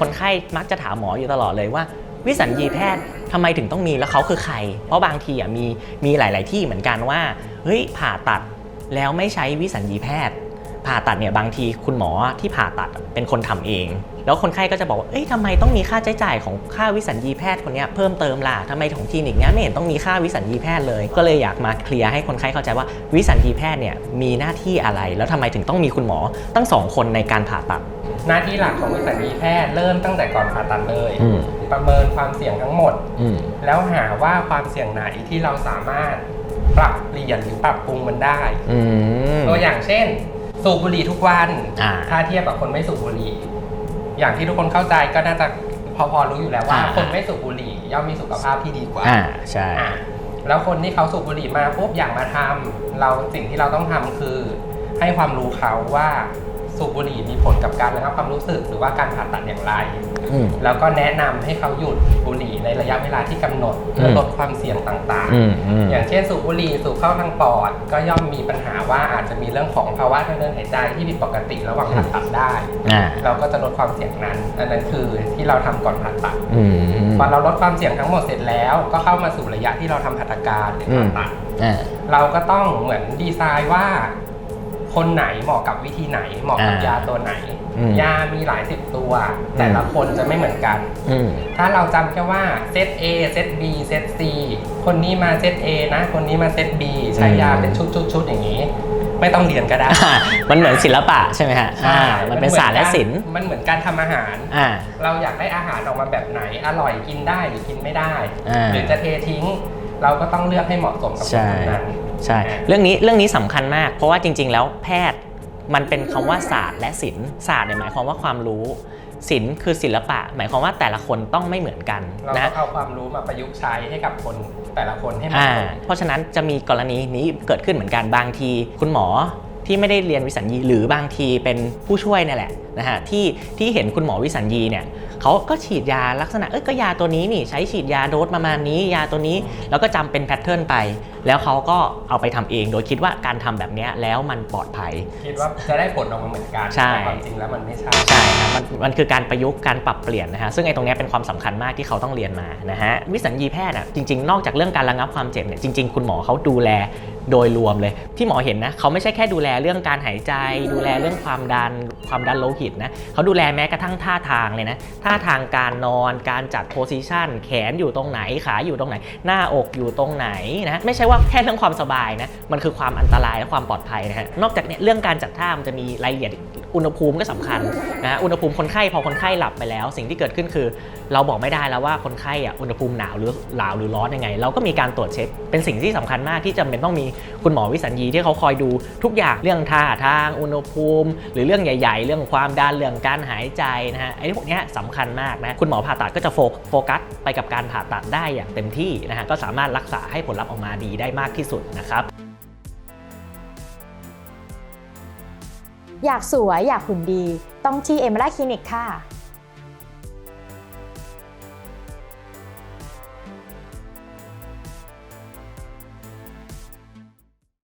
คนไข้มักจะถามหมออยู่ตลอดเลยว่า วิสัญญีแพทย์ทำไมถึงต้องมีแล้วเขาคือใคร เพราะบางทีอะมีมีหลาย ๆ ที่เหมือนกันว่าเฮ้ยผ่าตัดแล้วไม่ใช้วิสัญญีแพทย์ ผ่าตัดเนี่ยบางทีคุณหมอที่ผ่าตัดเป็นคนทำเอง แล้วคนไข้ก็จะบอกว่าเอ้ยทำไมต้องมีค่าใช้จ่ายของค่าวิสัญญีแพทย์คนนี้เพิ่มเติมล่ะทำไมของคลินิกเนี้ยไม่เห็นต้องมีค่าวิสัญญีแพทย์เลย ก็เลยอยากมาเคลียร์ให้คนไข้เข้าใจว่าวิสัญญีแพทย์เนี่ยมีหน้าที่อะไร แล้วทำไมถึงต้องมีคุณหมอตั้งสองคนในการผ่าตัด หน้าที่หลักของวิสัญญีแพทย์เริ่มตั้งแต่ก่อนผ่าตัดเลย อืม ประเมินความเสี่ยงทั้งหมด อืม แล้วหาว่าความเสี่ยงไหนที่เราสามารถปรับเปลี่ยนหรือปรับปรุงมันได้ อืม ตัวอย่างเช่น สูบบุหรี่ทุกวัน อ่าถ้าเทียบกับคนไม่สูบบุหรี่ อย่างที่ทุกคนเข้าใจก็น่าจะพอพอรู้อยู่แล้วว่า อ่า คนไม่สูบบุหรี่ย่อมมีสุขภาพที่ดีกว่าอ่า ใช่ อะแล้วคนที่เขาสูบบุหรี่มาปุ๊บอยากมาทำเราสิ่งที่เราต้องทำคือ ให้ความรู้เขาว่า สูบบุหรี่มีผลกับการระงับความรู้สึกหรือว่าการผ่าตัดอย่างไร อืม แล้วก็แนะนำให้เขาหยุดบุหรี่ในระยะเวลาที่กำหนดเพื่อม ลดความเสี่ยงต่างอืมอืม ๆ อย่างเช่นสูบบุหรี่สูบเข้าทางปอด ก็ย่อมมีปัญหาว่าอาจจะมีเรื่องของภาวะทางเดินหายใจที่ผิดปกติระหว่างผ่าตัดได้ อ่า เราก็จะลดความเสี่ยงนั้น อันนั้นคือที่เราทำก่อนผ่าตัด อืมพอเราลดความเสี่ยงทั้งหมดเสร็จแล้ว ก็เข้ามาสู่ระยะที่เราทำหัตถการหรือผ่าตัด อ่า เราก็ต้องเหมือนดีไซน์ว่า คนไหนเหมาะกับวิธีไหน เหมาะกับอ่ายยาตัวไหน อืม ยามีหลายสิบตัว แต่ละคนจะไม่เหมือนกัน อืม ถ้าเราจำแค่ว่าเซต A เซต B เซต C คนนี้มาเซต A นะ คนนี้มาเซต B ใช้ยาเป็นชุดชุดชุดอย่างนี้ ไม่ต้องเรียนก็ได้ อ่ามันเหมือนศิลปะใช่ไหมฮะอ่า มันเป็นศาสตร์และศิลป์มันเหมือนการทำอาหาร อ่า เราอยากได้อาหารออกมาแบบไหน อร่อยกินได้หรือกินไม่ได้ อ่าหรือจะเททิ้ง เราก็ต้องเลือกให้เหมาะสมกับคใช่นคนนั้น ใช่ เรื่องนี้เรื่องนี้สำคัญมาก เพราะว่าจริง ๆ แล้วแพทย์มันเป็นคำว่าศาสตร์และศิลป์ศาสตร์เนี่ยหมายความว่าความรู้ศิลป์คือศิลปะ หมายความว่าแต่ละคนต้องไม่เหมือนกันเรานะก็เอาความรู้มาประยุกต์ใช้ให้กับคนแต่ละคนให้เหมาะอ่าสมเพราะฉะนั้นจะมีกรณีนี้เกิดขึ้นเหมือนกันบางที คุณหมอที่ไม่ได้เรียนวิสัญญีหรือบางทีเป็นผู้ช่วยเนี่ยแหละนะฮะที่ที่เห็นคุณหมอวิสัญญีเนี่ยเขาก็ฉีดยาลักษณะเอ้ยก็ยาตัวนี้นี่ใช้ฉีดยาโดสประมาณนี้ ยาตัวนี้แล้วก็จำเป็นแพทเทิร์นไป แล้วเขาก็เอาไปทำเอง โดยคิดว่าการทำแบบเนี้ยแล้วมันปลอดภัย คิดว่าจะได้ผลออกมาเหมือนกันใช่แต่ความจริงแล้วมันไม่ใช่ใช่ครับมันมันคือการประยุกต์การปรับเปลี่ยนนะฮะซึ่งไอ้ตรงเนี้ยเป็นความสำคัญมากที่เขาต้องเรียนมานะฮะวิสัญญีแพทย์อะจริง ๆ นอกจากเรื่องการระงับความเจ็บเนี่ยจริง ๆ คุณหมอเขาดูแลโดยรวมเลย ที่หมอเห็นนะเขาไม่ใช่แค่ดูแลเรื่องการหายใจ ดูแลเรื่องความดันความดันโลผิดนะเขาดูแลแม้กระทั่งท่าทางเลยนะท่าทางการนอนการจัดโพซิชันแขนอยู่ตรงไหนขาอยู่ตรงไหน หน้าอกอยู่ตรงไหนนะไม่ใช่ว่าแค่เรื่องความสบายนะมันคือความอันตรายและความปลอดภัยนะฮะนอกจากเนี้ยเรื่องการจัดท่ามันจะมีรายละเอียด อุณหภูมิก็สำคัญนะฮะอุณหภูมิคนไข้พอคนไข้หลับไปแล้ว สิ่งที่เกิดขึ้นคือ เราบอกไม่ได้แล้วว่าคนไข้อะอุณหภูมิหนาวหรือหนาวหรือร้อนยังไง เราก็มีการตรวจเช็ค เป็นสิ่งที่สำคัญมากที่จำเป็นต้องมีคุณหมอวิสัญญีที่เขาคอยดูทุกอย่างเรื่องท่าทางอุณหภูมิ หรือเรื่องใหญ่ ๆ เรื่องความดันเรื่องการหายใจนะฮะไอ้พวกนี้ยสำคัญมากนะคุณหมอผ่าตัดก็จะโฟกัสไปกับการผ่าตัดได้อย่างเต็มที่นะฮะก็สามารถรักษาให้ผลลัพธ์ออกมาดีได้มากที่สุดนะครับ อยากสวยอยากหุ่นดี ต้องที่เอม r ราคลินิกค่ะ